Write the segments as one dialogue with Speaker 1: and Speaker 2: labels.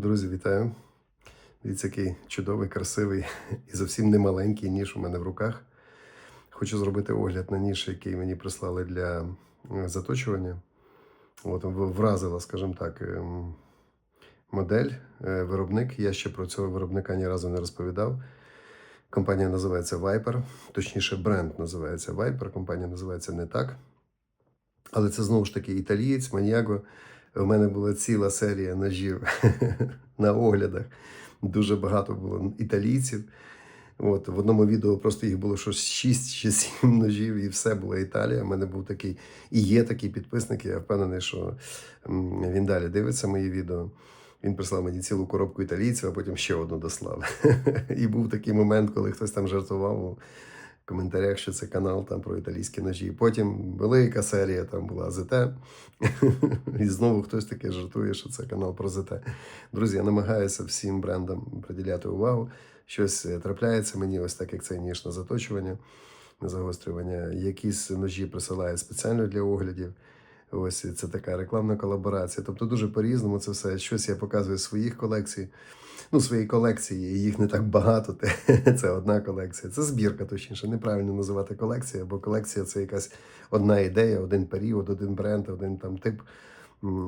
Speaker 1: Друзі, вітаю! Дивіться, який чудовий, красивий і зовсім не маленький ніж у мене в руках. Хочу зробити огляд на ніж, який мені прислали для е, заточування. От, вразила, скажімо так, ем, модель, е, виробник. Я ще про цього виробника ні разу не розповідав. Компанія називається Viper, точніше, бренд називається Viper, компанія називається не так. Але це знову ж таки італієць, маніаго. У мене була ціла серія ножів на оглядах. Дуже багато було італійців. От, в одному відео просто їх було щось 6 чи 7 ножів, і все була Італія. У мене був такий, і є такий підписник. Я впевнений, що він далі дивиться мої відео. Він прислав мені цілу коробку італійців, а потім ще одну дослав. І був такий момент, коли хтось там жартував коментарях, що це канал там про італійські ножі. Потім велика серія там була ЗТ. І знову хтось таке жартує, що це канал про ЗТ. Друзі, я намагаюся всім брендам приділяти увагу. Щось е, трапляється мені, ось так як це ніж на заточування, на загострювання. Якісь ножі присилають спеціально для оглядів. Ось це така рекламна колаборація. Тобто дуже по-різному це все. Щось я показую своїх колекцій. Ну, свої колекції, їх не так багато. Це одна колекція. Це збірка, точніше, неправильно називати колекція, бо колекція це якась одна ідея, один період, один бренд, один там тип.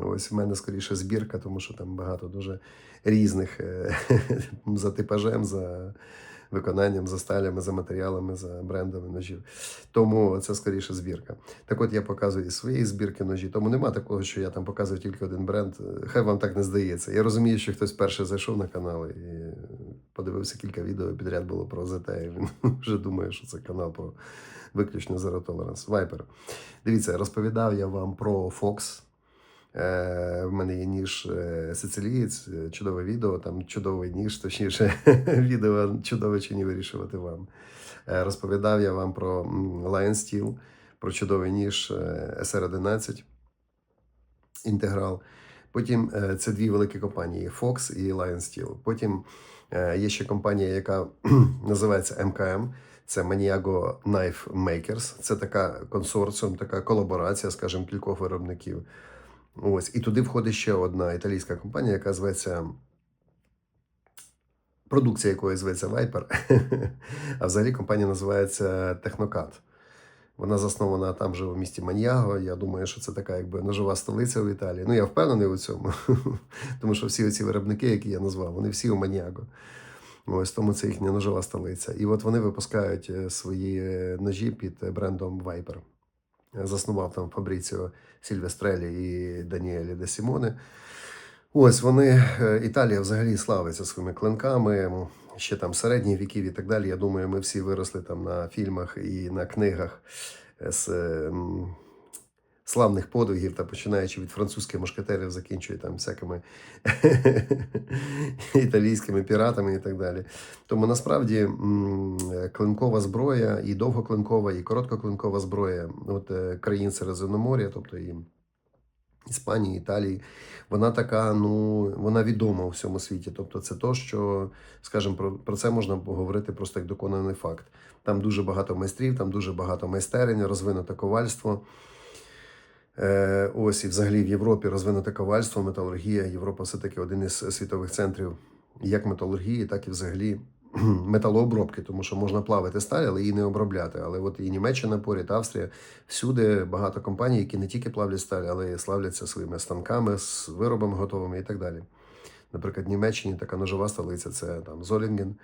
Speaker 1: Ось в мене скоріше збірка, тому що там багато дуже різних е, за типажем, за виконанням, за сталями, за матеріалами, за брендами ножів. Тому це скоріше збірка. Так от я показую і свої збірки ножі. Тому нема такого, що я там показую тільки один бренд. Хай вам так не здається. Я розумію, що хтось перше зайшов на канал і подивився кілька відео підряд було про ЗТ, і він вже думає, що це канал про виключно Zero Tolerance. Viper. Дивіться, розповідав я вам про Fox. Е, в мене є ніж е, сицилієць, е, чудове відео, там чудовий ніж, точніше, відео чудове чи ні вирішувати вам. Розповідав я вам про Lion Steel, про чудовий ніж е, SR11 інтеграл. Потім це дві великі компанії Fox і Lion Steel. Потім є ще компанія, яка називається МКМ. Це Maniago Knife Makers. Це така консорціум, така колаборація, скажімо, кількох виробників. Ось, і туди входить ще одна італійська компанія, яка зветься. Продукція якої зветься Viper, а взагалі компанія називається Технокат. Вона заснована там же в місті Маньяго. Я думаю, що це така якби ножова столиця в Італії. Ну, я впевнений у цьому, тому що всі ці виробники, які я назвав, вони всі у Маньяго. Ось тому це їхня ножова столиця. І от вони випускають е, свої е, ножі під е, брендом Viper. Заснував там Фабріціо Сільвестрелі і Даніелі Де Сімоне. Ось вони, е, Італія взагалі славиться своїми клинками, ще там середніх віків і так далі. Я думаю, ми всі виросли там на фільмах і на книгах е, з славних подвигів, та починаючи від французьких мушкетерів, закінчує там всякими італійськими піратами і так далі. Тому насправді клинкова зброя, і довгоклинкова, і короткоклинкова зброя от, е, країн Середземномор'я, тобто і Іспанії, Італії, вона така, ну вона відома у всьому світі. Тобто, це то, що, скажімо, про, про це можна поговорити просто як доконаний факт. Там дуже багато майстрів, там дуже багато майстерень, розвинуте ковальство. Е, ось і взагалі в Європі розвинуте ковальство, металургія. Європа все-таки один із світових центрів як металургії, так і взагалі металообробки, тому що можна плавити сталь, але її не обробляти. Але от і Німеччина поряд, Австрія, всюди багато компаній, які не тільки плавлять сталь, але й славляться своїми станками, з виробами готовими і так далі. Наприклад, в Німеччині така ножова столиця це там Золінген.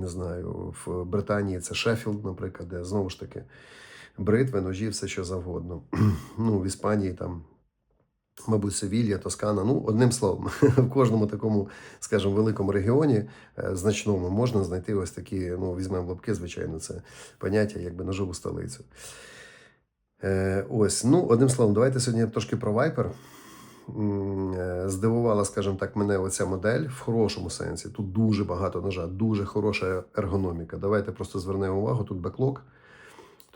Speaker 1: Не знаю, в Британії це Шеффілд, наприклад, де знову ж таки бритви, ножі, все що завгодно. Ну, в Іспанії там, мабуть, Севілья, Тоскана. Ну, одним словом, в кожному такому, скажімо, великому регіоні е, значному можна знайти ось такі, ну, візьмемо лапки, звичайно, це поняття, якби ножову столицю. Е, ось, ну, одним словом, давайте сьогодні трошки про Viper. Е, Здивувала, скажімо так, мене оця модель в хорошому сенсі. Тут дуже багато ножа, дуже хороша ергономіка. Давайте просто звернемо увагу. Тут беклок,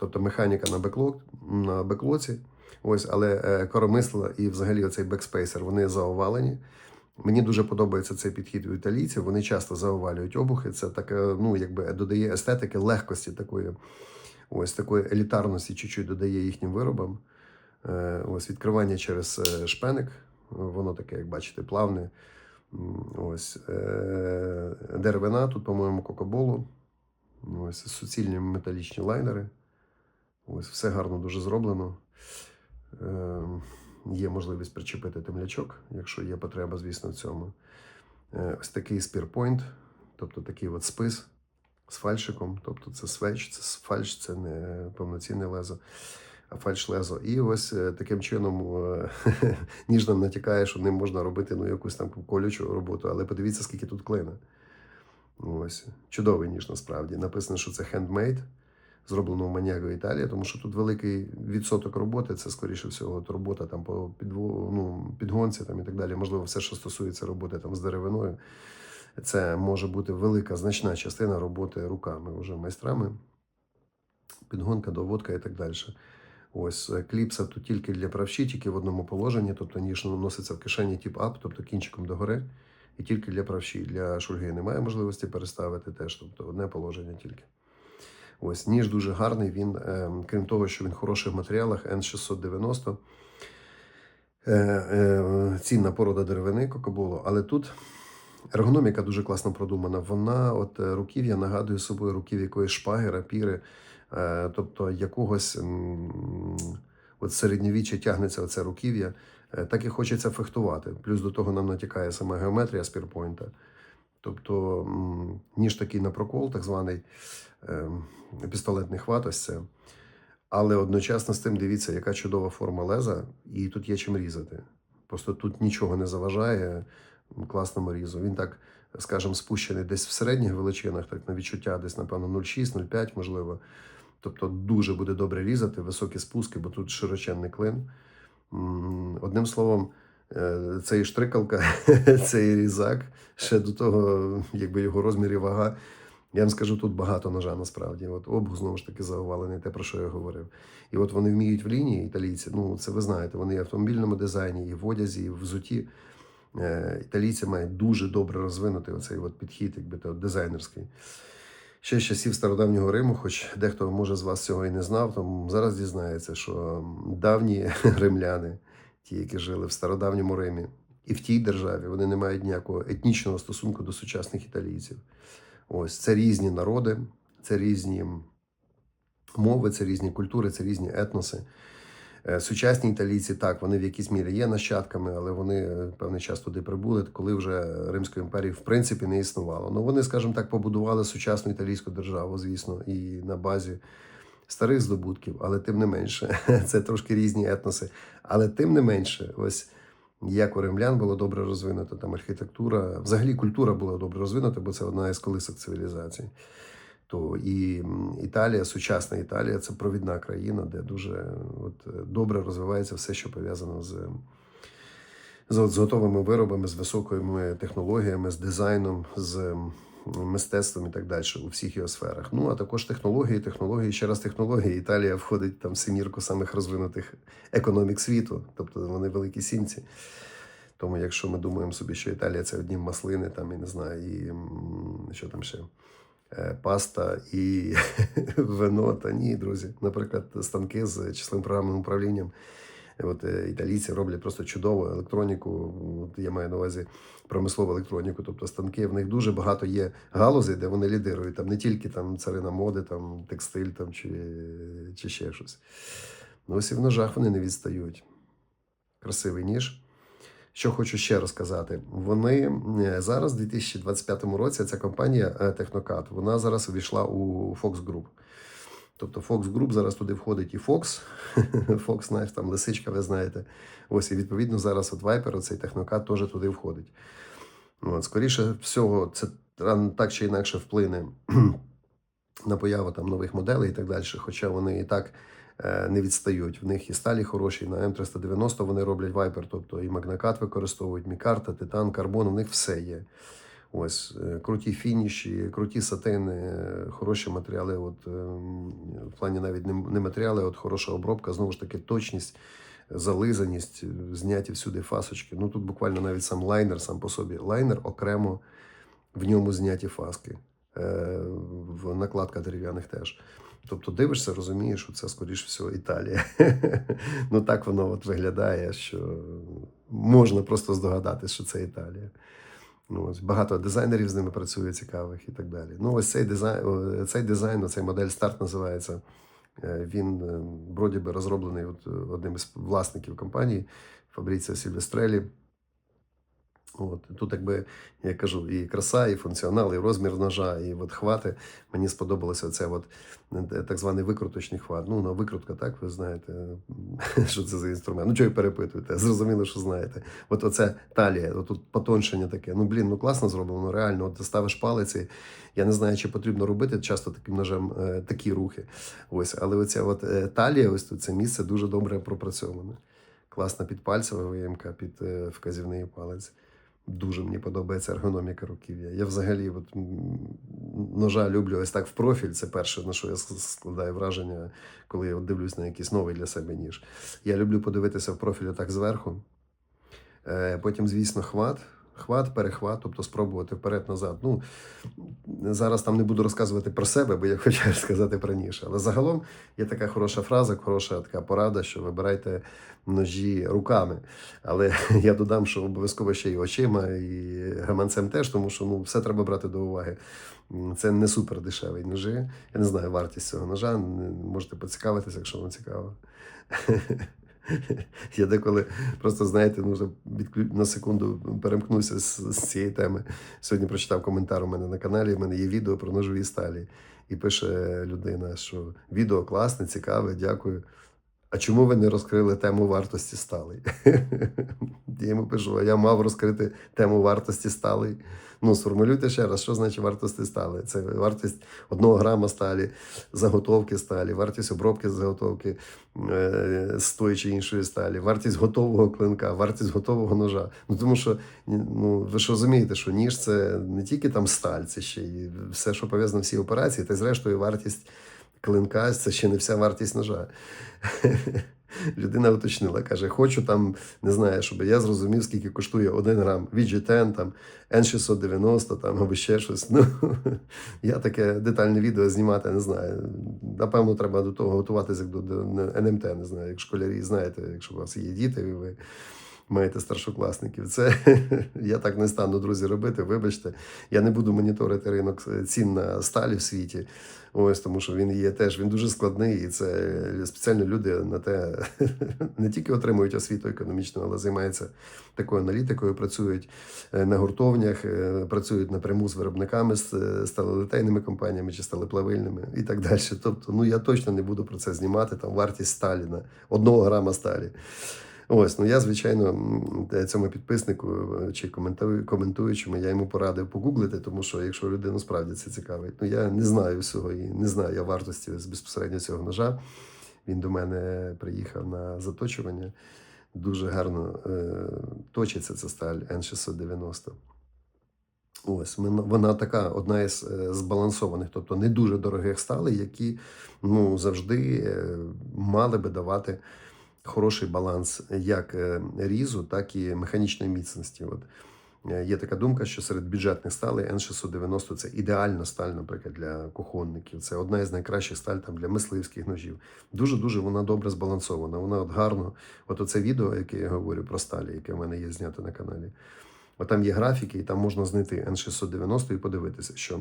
Speaker 1: тобто механіка на беклок, на беклоці. Ось, але е, коромисла і взагалі оцей бекспейсер, вони заовалені. Мені дуже подобається цей підхід у італійців. Вони часто заовалюють обухи. Це таке, ну, якби додає естетики, легкості такої, ось такої елітарності, чуть-чуть додає їхнім виробам. Е, Ось відкривання через е, шпеник. Воно таке, як бачите, плавне. Ось деревина, тут, по-моєму, кокоболу. Ось суцільні металічні лайнери. Ось все гарно дуже зроблено. Е, є можливість причепити темлячок, якщо є потреба, звісно, в цьому. Е, ось такий спірпойнт, тобто такий от спис з фальшиком. Тобто це свеч, це фальш, це не повноцінне лезо, а фальш лезо. І ось е, таким чином е, ніж нам натякає, що ним можна робити ну, якусь там колючу роботу. Але подивіться, скільки тут клина. Ось чудовий ніж насправді. Написано, що це хендмейд, зроблено в Маніаго Італія, тому що тут великий відсоток роботи. Це скоріше всього от робота там по підво, ну, підгонці там і так далі. Можливо, все, що стосується роботи там з деревиною. Це може бути велика значна частина роботи руками вже майстрами. Підгонка, доводка і так далі. Ось е, кліпса тут тільки для правші, тільки в одному положенні, тобто ніж носиться в кишені тип ап, тобто кінчиком догори, і тільки для правші. Для шульги немає можливості переставити теж, тобто одне положення тільки. Ось ніж дуже гарний. Він, е, крім того, що він в хороших матеріалах, N690. Е, е, цінна порода деревини кокоболу, але тут ергономіка дуже класно продумана. Вона, от е, руків'я нагадує собою руків якоїсь шпаги, рапіри, тобто якогось от середньовіччя тягнеться оце руків'я, так і хочеться фехтувати. Плюс до того нам натякає сама геометрія спірпойнта. Тобто м, ніж такий на прокол, так званий е, пістолетний хват, ось це. Але одночасно з тим дивіться, яка чудова форма леза, і тут є чим різати. Просто тут нічого не заважає класному різу. Він так, скажімо, спущений десь в середніх величинах, так на відчуття, десь, напевно, 0,6-0,5, можливо. Тобто дуже буде добре різати, високі спуски, бо тут широченний клин. Одним словом, е, цей штрикалка, цей різак, ще до того, якби його розмір і вага. Я вам скажу, тут багато ножа насправді. От обух знову ж таки заовалений, те, про що я говорив. І от вони вміють в лінії, італійці. Ну, це ви знаєте, вони і в автомобільному дизайні, і в одязі, і в взуті. Е, Італійці мають дуже добре розвинутий оцей от підхід, якби то дизайнерський. Ще з часів стародавнього Риму, хоч дехто може з вас цього і не знав, то зараз дізнається, що давні римляни, ті, які жили в стародавньому Римі, і в тій державі, вони не мають ніякого етнічного стосунку до сучасних італійців. Ось це різні народи, це різні мови, це різні культури, це різні етноси. Е, Сучасні італійці так, вони в якійсь мірі є нащадками, але вони е, певний час туди прибули, коли вже Римської імперії в принципі не існувало. Ну вони, скажімо так, побудували сучасну італійську державу, звісно, і на базі старих здобутків, але тим не менше, це трошки різні етноси. Але тим не менше, ось як у римлян було добре розвинута там архітектура, взагалі культура була добре розвинута, бо це одна із колисок цивілізації. То і Італія, сучасна Італія, це провідна країна, де дуже от, добре розвивається все, що пов'язано з, з, з готовими виробами, з високими технологіями, з дизайном, з мистецтвом і так далі у всіх його сферах. Ну а також технології, технології, ще раз технології. Італія входить там в семірку самих розвинутих економік світу, тобто вони великі сінці. Тому, якщо ми думаємо собі, що Італія це одні маслини, там я не знаю, і що там ще е, паста і вино, та ні, друзі. Наприклад, станки з числовим програмним управлінням. От е, італійці роблять просто чудову електроніку. От я маю на увазі промислову електроніку, тобто станки. В них дуже багато є галузей, де вони лідирують. Там не тільки там царина моди, там текстиль там, чи, чи ще щось. Ну, ось і в ножах вони не відстають. Красивий ніж. Що хочу ще розказати, вони е, зараз, у 2025 році, ця компанія е, Технокат, вона зараз увійшла у Fox Group. Тобто Fox Group зараз туди входить і Fox, Fox, знаєш, там лисичка, ви знаєте. Ось і відповідно зараз от Viper, цей технокат теж туди входить. От, скоріше всього, це так чи інакше вплине на появу там нових моделей і так далі. Хоча вони і так е, не відстають. В них і сталі хороші, на М390 вони роблять Viper, тобто і Магнакат використовують, Мікарта, Титан, Карбон, у них все є. Ось е, круті фініші, круті сатини, е, хороші матеріали. От е, в плані навіть не, матеріали, от хороша обробка, знову ж таки, точність, зализаність, зняті всюди фасочки. Ну тут буквально навіть сам лайнер сам по собі. Лайнер окремо в ньому зняті фаски. В накладка дерев'яних теж. Тобто дивишся, розумієш, що це, скоріш всього, Італія. ну так воно от виглядає, що можна просто здогадатися, що це Італія. Ну, ось багато дизайнерів з ними працює цікавих і так далі. Ну, ось цей дизайн, цей дизайн, цей модель старт називається. Е, Він е, вроді би розроблений от, одним із власників компанії Фабріція Сільвестрелі. От, тут, якби я кажу, і краса, і функціонал, і розмір ножа, і от хвати. Мені сподобалося це от, е, так званий викруточний хват. Ну, на викрутка, так, ви знаєте, що це за інструмент. Ну, чого і перепитуєте? Зрозуміло, що знаєте. От оце талія, от тут потоншення таке. Ну, блін, ну класно зроблено, ну, реально. От ти ставиш палець, я не знаю, чи потрібно робити часто таким ножем е, такі рухи. Ось, але оця от е, талія, ось тут це місце дуже добре пропрацьоване. Класна підпальцева виємка під е, вказівний палець. Дуже мені подобається ергономіка руків'я. Я взагалі от, ножа люблю ось так в профіль. Це перше, на що я складаю враження, коли я дивлюсь на якийсь новий для себе ніж. Я люблю подивитися в профіль так зверху. Е, Потім, звісно, хват. Хват, перехват, тобто спробувати вперед-назад. Ну, зараз там не буду розказувати про себе, бо я хочу сказати про ніж. Але загалом є така хороша фраза, хороша така порада, що вибирайте ножі руками. Але я додам, що обов'язково ще й очима, і гаманцем теж, тому що ну, все треба брати до уваги. Це не супер дешеві ножі. Я не знаю вартість цього ножа. Можете поцікавитися, якщо вам цікаво. Я деколи просто, знаєте, ну, вже відклю... на секунду перемкнувся з, з цієї теми. Сьогодні прочитав коментар у мене на каналі. У мене є відео про ножові сталі. І пише людина, що відео класне, цікаве, дякую. А чому ви не розкрили тему вартості сталей? Я йому пишу, а я мав розкрити тему вартості сталей. Ну, сформулюйте ще раз, що значить вартості сталі? Це вартість одного грама сталі, заготовки сталі, вартість обробки заготовки е, з тої чи іншої сталі, вартість готового клинка, вартість готового ножа. Ну тому що ну, ви ж розумієте, що ніж це не тільки там сталь, це ще й все, що пов'язано всі операції, та й зрештою вартість клинка це ще не вся вартість ножа. Людина уточнила, каже: хочу там, не знаю, щоб я зрозумів, скільки коштує 1 грам VG10, там N690 там, або ще щось. Ну, я таке детальне відео знімати не знаю. Напевно, треба до того готуватися як до, до НМТ, не знаю, як школярі, знаєте, якщо у вас є діти, і ви маєте старшокласників. Це я так не стану, друзі, робити. Вибачте, я не буду моніторити ринок цін на сталі в світі. Ось тому, що він є теж він дуже складний, і це спеціально люди на те не тільки отримують освіту економічну, але займаються такою аналітикою, працюють е, на гуртовнях, е, працюють напряму з виробниками, з е, сталелитейними компаніями чи сталеплавильними і так далі. Тобто, ну я точно не буду про це знімати. Там вартість сталі на одного грама сталі. Ось, ну я, звичайно, цьому підписнику е, чи коментую, коментуючому, я йому порадив погуглити, тому що якщо людину справді це цікавить, ну я не знаю всього і не знаю я вартості безпосередньо цього ножа. Він до мене приїхав на заточування. Дуже гарно е, точиться ця сталь N690. Ось вона така одна із е, збалансованих, тобто не дуже дорогих сталей, які ну, завжди е, мали би давати хороший баланс як е, різу, так і механічної міцності. От е, є така думка, що серед бюджетних сталей N690 це ідеальна сталь, наприклад, для кухонників. Це одна із найкращих сталь там для мисливських ножів. Дуже дуже вона добре збалансована. Вона от гарно. От оце відео, яке я говорю про сталі, яке в мене є знято на каналі. От там є графіки, і там можна знайти N690 і подивитися, що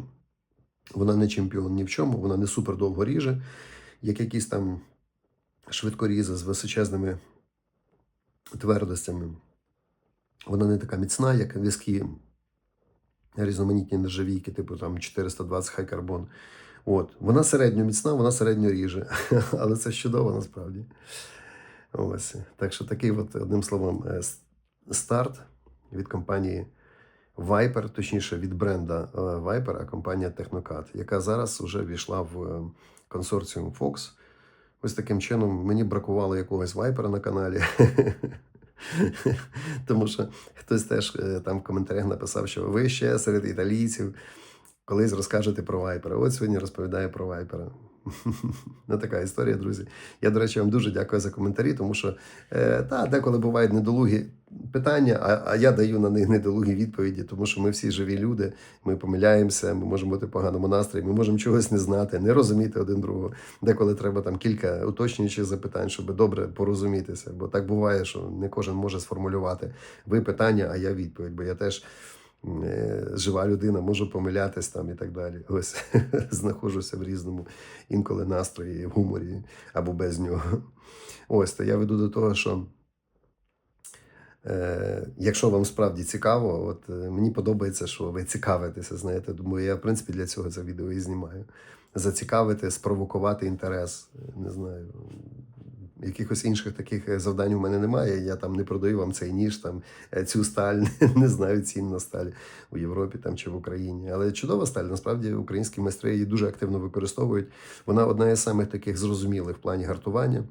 Speaker 1: вона не чемпіон ні в чому, вона не супер довго ріже, як якісь там швидкорізи з височезними твердостями. Вона не така міцна, як візки різноманітні нержавійки, типу там 420 хай карбон. От. Вона середньо міцна, вона середньо ріже. Але це чудово насправді. Ось. Так що такий, от, одним словом, е, старт від компанії Viper, точніше від бренда е, Viper, а компанія Technocat, яка зараз вже війшла в е, консорціум Fox. Ось таким чином мені бракувало якогось вайпера на каналі. Тому що хтось теж е, там в коментарях написав, що ви ще серед італійців колись розкажете про вайпера. От сьогодні розповідаю про вайпера. Ну, така історія, друзі. Я, до речі, вам дуже дякую за коментарі, тому що е, та, деколи бувають недолугі питання, а, а я даю на них недолугі відповіді, тому що ми всі живі люди, ми помиляємося, ми можемо бути в поганому настрої, ми можемо чогось не знати, не розуміти один другого. Деколи треба там кілька уточнюючих запитань, щоб добре порозумітися. Бо так буває, що не кожен може сформулювати ви питання, а я відповідь. Бо я теж жива людина, можу помилятись там і так далі. Ось знаходжуся в різному інколи настрої, в гуморі або без нього. Ось то я веду до того, що. Е, якщо вам справді цікаво, от е, мені подобається, що ви цікавитеся, знаєте, думаю, я в принципі для цього це відео і знімаю. Зацікавити, спровокувати інтерес, е, не знаю. Якихось інших таких е, завдань у мене немає. Я там не продаю вам цей ніж, там е, цю сталь, не знаю цін на сталь у Європі там чи в Україні. Але чудова сталь, насправді українські майстри її дуже активно використовують. Вона одна із самих таких зрозумілих в плані гартування.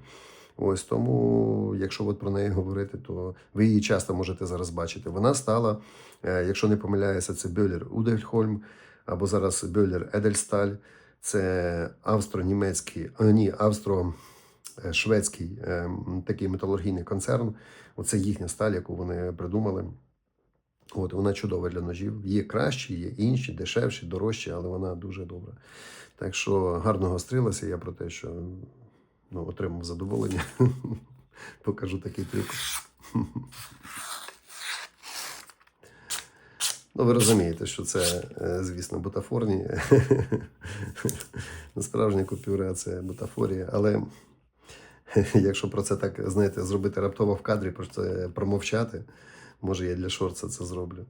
Speaker 1: Ось тому, якщо от про неї говорити, то ви її часто можете зараз бачити. Вона стала, е, якщо не помиляюся, це Бьолер Удельхольм або зараз Бьолер Едельсталь. Це австро-німецький, ні, австро-шведський е, такий металургійний концерн. Оце їхня сталь, яку вони придумали. От вона чудова для ножів. Є кращі, є інші, дешевші, дорожчі, але вона дуже добра. Так що гарно гострилася. Я про те, що ну, отримав задоволення. Покажу такий трюк. Ну, ви розумієте, що це, е, звісно, бутафорні. Справжня купюра це бутафорія. Але якщо про це так, знаєте, зробити раптово в кадрі, про це промовчати, може я для шорца це зроблю,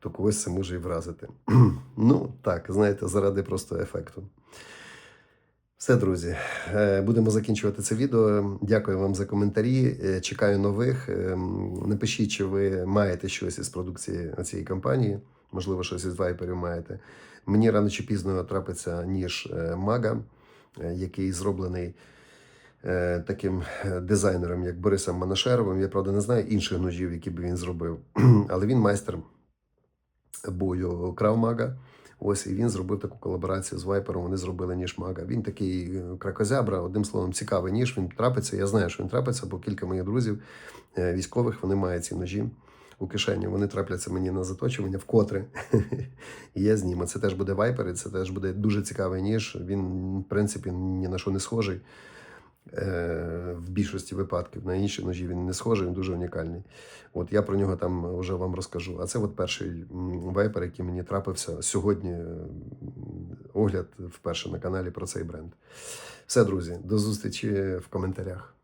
Speaker 1: то когось це може і вразити. ну, так, знаєте, заради просто ефекту. Все, друзі, е, будемо закінчувати це відео. Дякую вам за коментарі. Е, Чекаю нових. Ем, Напишіть, чи ви маєте щось із продукції цієї компанії. Можливо, щось із вайперів маєте. Мені рано чи пізно трапиться ніж е, Мага, е, який зроблений е, таким е, дизайнером, як Борисом Манашеровим. Я правда не знаю інших ножів, які б він зробив, але він майстер бою Кравмага. Ось і він зробив таку колаборацію з Вайпером. Вони зробили ніж Мага. Він такий е, кракозябра, одним словом, цікавий ніж. Він трапиться. Я знаю, що він трапиться, бо кілька моїх друзів е, військових вони мають ці ножі у кишені. Вони трапляться мені на заточування вкотре. і я зніму. Це теж буде Вайпер, і це теж буде дуже цікавий ніж. Він, в принципі, ні на що не схожий. Е, В більшості випадків на інші ножі він не схожий, він дуже унікальний. От я про нього там вже вам розкажу. А це от перший вайпер, який мені трапився сьогодні. Огляд вперше на каналі про цей бренд. Все, друзі, до зустрічі в коментарях.